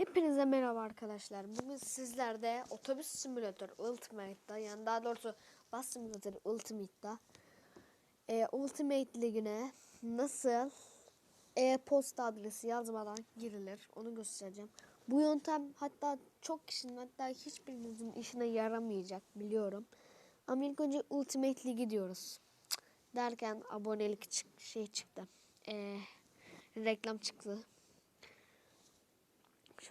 Hepinize merhaba arkadaşlar. Bugün sizlerde Otobüs Simulator Ultimate'da yani daha doğrusu Bus Simulator Ultimate'da e, Ultimate Ligi'ne nasıl e-posta adresi yazmadan girilir onu göstereceğim. Bu yöntem hatta çok kişinin hatta hiçbirinizin işine yaramayacak biliyorum. Ama ilk önce Ultimate Ligi diyoruz. Derken abonelik çık şey çıktı. E, reklam çıktı.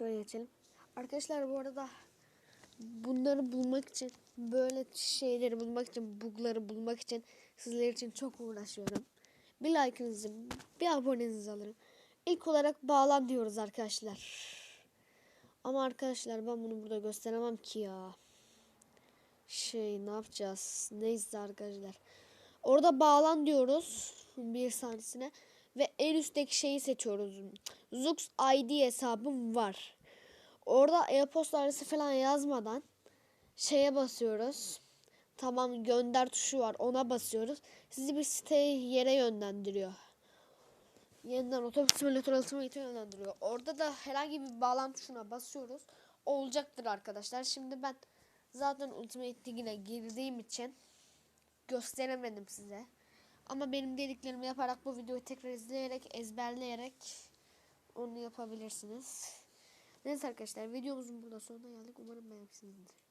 Şöyle geçelim. Arkadaşlar bu arada bunları bulmak için böyle şeyleri bulmak için bugları bulmak için sizler için çok uğraşıyorum. Bir like'ınızı bir abonenizi alırım. İlk olarak bağlan diyoruz arkadaşlar. Ama arkadaşlar ben bunu burada gösteremem ki ya. Şey ne yapacağız? Neyse arkadaşlar. Orada bağlan diyoruz bir saniyesine ve en üstteki şeyi seçiyoruz. Zux ID hesabım var. Orada e-posta adresi falan yazmadan şeye basıyoruz. Tamam gönder tuşu var. Ona basıyoruz. Sizi bir siteye yere yönlendiriyor. Yeniden otobüs simülatör ultimate'e yönlendiriyor. Orada da herhangi bir bağlantı tuşuna basıyoruz. Olacaktır arkadaşlar. Şimdi ben zaten Ultimate Ligi'ne girdiğim için gösteremedim size. Ama benim dediklerimi yaparak bu videoyu tekrar izleyerek, ezberleyerek onu yapabilirsiniz. Neyse arkadaşlar videomuzun burada sonuna geldik. Umarım beğenmişsinizdir.